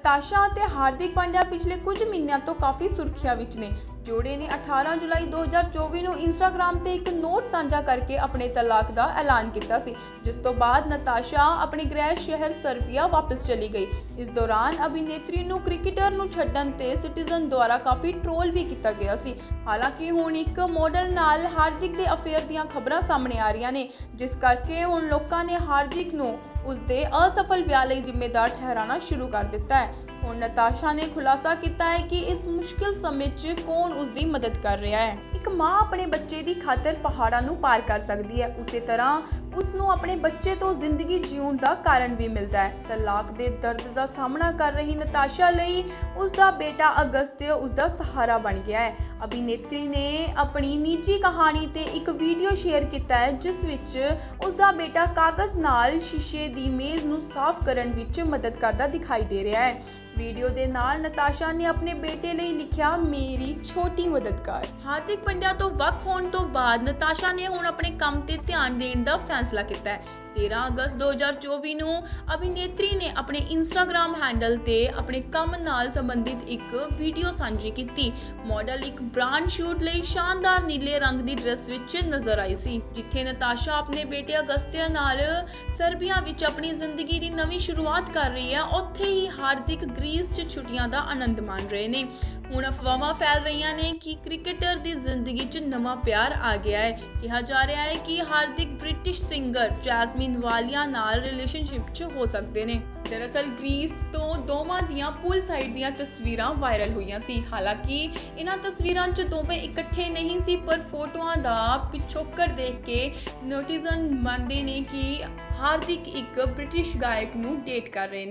ਨਤਾਸ਼ਾ ਅਤੇ ਹਾਰਦਿਕ ਪਾਂਡਿਆ ਪਿਛਲੇ ਕੁਝ ਮਹੀਨਿਆਂ ਤੋਂ ਕਾਫੀ ਸੁਰਖੀਆਂ ਵਿੱਚ ਨੇ। ਜੋੜੇ ਨੇ 18 ਜੁਲਾਈ 2024 ਨੂੰ ਇੰਸਟਾਗ੍ਰam ਤੇ ਇੱਕ ਨੋਟ ਸਾਂਝਾ ਕਰਕੇ ਆਪਣੇ ਤਲਾਕ ਦਾ ਐਲਾਨ ਕੀਤਾ ਸੀ, ਜਿਸ ਤੋਂ ਬਾਅਦ ਨਤਾਸ਼ਾ ਆਪਣੇ ਗ੍ਰਹਿ ਸ਼ਹਿਰ ਸਰਬੀਆ ਵਾਪਸ ਚਲੀ ਗਈ। ਇਸ ਦੌਰਾਨ ਅਭਿਨੇਤਰੀ ਨੂੰ ਕ੍ਰਿਕਟਰ ਨੂੰ ਛੱਡਣ ਤੇ ਸਿਟੀਜ਼ਨ ਦੁਆਰਾ ਕਾਫੀ ਟ੍ਰੋਲ ਵੀ ਕੀਤਾ ਗਿਆ ਸੀ। ਹਾਲਾਂਕਿ ਹੁਣ ਇੱਕ ਮਾਡਲ ਨਾਲ ਹਾਰਦਿਕ ਦੇ ਅਫੇਅਰ ਦੀਆਂ ਖਬਰਾਂ ਸਾਹਮਣੇ ਆ ਰਹੀਆਂ ਨੇ, ਜਿਸ ਕਰਕੇ ਹੁਣ ਲੋਕਾਂ ਨੇ ਹਾਰਦਿਕ ਨੂੰ ਉਸ ਦੇ ਅਸਫਲ ਵਿਆਹ ਲਈ ਜ਼ਿੰਮੇਦਾਰ ਠਹਿਰਾਉਣਾ ਸ਼ੁਰੂ ਕਰ ਦਿੱਤਾ ਹੈ। ਹੁਣ ਨਤਾਸ਼ਾ ਨੇ ਖੁਲਾਸਾ ਕੀਤਾ ਹੈ ਕਿ ਇਸ ਮੁਸ਼ਕਿਲ ਸਮੇਂ 'ਚ ਕੌਣ ਉਸ ਦੀ ਮਦਦ ਕਰ ਰਿਹਾ ਹੈ? ਇੱਕ ਮਾਂ ਆਪਣੇ ਬੱਚੇ ਦੀ ਖਾਤਰ ਪਹਾੜਾਂ ਨੂੰ ਪਾਰ ਕਰ ਸਕਦੀ ਹੈ। ਉਸੇ ਤਰ੍ਹਾਂ ਉਸ ਨੂੰ ਆਪਣੇ ਬੱਚੇ ਤੋਂ ਜ਼ਿੰਦਗੀ ਜਿਉਣ ਦਾ ਕਾਰਨ ਵੀ ਮਿਲਦਾ ਹੈ। ਤਲਾਕ ਦੇ ਦਰਦ ਦਾ ਸਾਹਮਣਾ ਕਰ ਰਹੀ ਨਤਾਸ਼ਾ ਲਈ ਉਸ ਦਾ ਬੇਟਾ ਅਗਸਤਿਆ ਉਸ ਦਾ ਸਹਾਰਾ ਬਣ ਗਿਆ ਹੈ। ਅਭਿਨੇਤਰੀ ਨੇ ਆਪਣੀ ਨਿੱਜੀ ਕਹਾਣੀ ਤੇ ਇੱਕ ਵੀਡੀਓ ਸ਼ੇਅਰ ਕੀਤਾ ਹੈ, ਜਿਸ ਵਿੱਚ ਉਸ ਦਾ ਬੇਟਾ ਕਾਗਜ਼ ਨਾਲ ਸ਼ੀਸ਼ੇ ਦੀ ਮੇਜ਼ ਨੂੰ ਸਾਫ਼ ਕਰਨ ਵਿੱਚ ਮਦਦ ਕਰਦਾ ਦਿਖਾਈ ਦੇ ਰਿਹਾ ਹੈ। ਵੀਡੀਓ ਦੇ ਨਾਲ ਨਤਾਸ਼ਾ ਨੇ ਆਪਣੇ ਬੇਟੇ ਲਈ ਲਿਖਿਆ, ਮੇਰੀ ਛੋਟੀ ਮਦਦਗਾਰ। ਹਾਰਦਿਕ ਪੰਡਿਆ ਤੋਂ ਵੱਖ ਹੋਣ ਤੋਂ ਬਾਅਦ ਨਤਾਸ਼ਾ ਨੇ ਹੁਣ ਆਪਣੇ ਕੰਮ ਤੇ ਧਿਆਨ ਦੇਣ ਦਾ ਫੈਸਲਾ ਕੀਤਾ ਹੈ। 13 ਅਗਸਤ 2024 ਨੂੰ ਅਭਿਨੇਤਰੀ ਨੇ ਆਪਣੇ ਇੰਸਟਾਗ੍ਰam ਹੈਂਡਲ ਤੇ ਆਪਣੇ ਕੰਮ ਨਾਲ ਸੰਬੰਧਿਤ ਇੱਕ ਵੀਡੀਓ ਸਾਂਝੀ ਕੀਤੀ। ਮਾਡਲ ਇੱਕ ਬ੍ਰਾਂਡ ਸ਼ੂਟ ਲਈ ਸ਼ਾਨਦਾਰ ਨੀਲੇ ਰੰਗ ਦੀ ਡਰੈਸ ਵਿੱਚ ਨਜ਼ਰ ਆਈ ਸੀ, ਜਿੱਥੇ ਨਤਾਸ਼ਾ ਆਪਣੇ ਬੇਟੇ ਅਗਸਤਿਆ ਨਾਲ ਸਰਬੀਆ ਵਿੱਚ ਆਪਣੀ ਜ਼ਿੰਦਗੀ ਦੀ ਨਵੀਂ ਸ਼ੁਰੂਆਤ ਕਰ ਰਹੀ ਹੈ। ਉੱਥੇ ਹੀ ਹਾਰਦਿਕ ਗ੍ਰੀਸ 'ਚ ਛੁੱਟੀਆਂ ਦਾ ਆਨੰਦ ਮਾਣ ਰਹੇ ਨੇ। ਹੁਣ ਅਫਵਾਹਾਂ ਫੈਲ ਰਹੀਆਂ ਨੇ ਕਿ ਕ੍ਰਿਕਟਰ ਦੀ ਜ਼ਿੰਦਗੀ 'ਚ ਨਵਾਂ ਪਿਆਰ ਆ ਗਿਆ ਹੈ। ਕਿਹਾ ਜਾ ਰਿਹਾ ਹੈ ਕਿ ਹਾਰਦਿਕ ਬ੍ਰਿਟਿਸ਼ ਸਿੰਗਰ ਜੈਸਮਿਨ ਵਾਲੀਆ ਨਾਲ ਰਿਲੇਸ਼ਨਸ਼ਿਪ 'ਚ ਹੋ ਸਕਦੇ ਨੇ। ਦਰਅਸਲ ਗ੍ਰੀਸ ਤੋਂ ਦੋਵਾਂ ਦੀਆਂ ਪੁਲ ਸਾਈਡ ਦੀਆਂ ਤਸਵੀਰਾਂ ਵਾਇਰਲ ਹੋਈਆਂ ਸੀ। ਹਾਲਾਂਕਿ ਇਹਨਾਂ ਤਸਵੀਰਾਂ 'ਚ ਦੋਵੇਂ ਇਕੱਠੇ ਨਹੀਂ ਸੀ, ਪਰ ਫੋਟੋਆਂ ਦਾ ਪਿਛੋਕੜ ਦੇਖ ਕੇ ਨੋਟਿਜ਼ਨ ਮੰਨਦੇ ਨੇ ਕਿ ਹਾਰਦਿਕ ਇੱਕ ਬ੍ਰਿਟਿਸ਼ ਗਾਇਕ ਨੂੰ ਡੇਟ ਕਰ ਰਹੇ ਨੇ।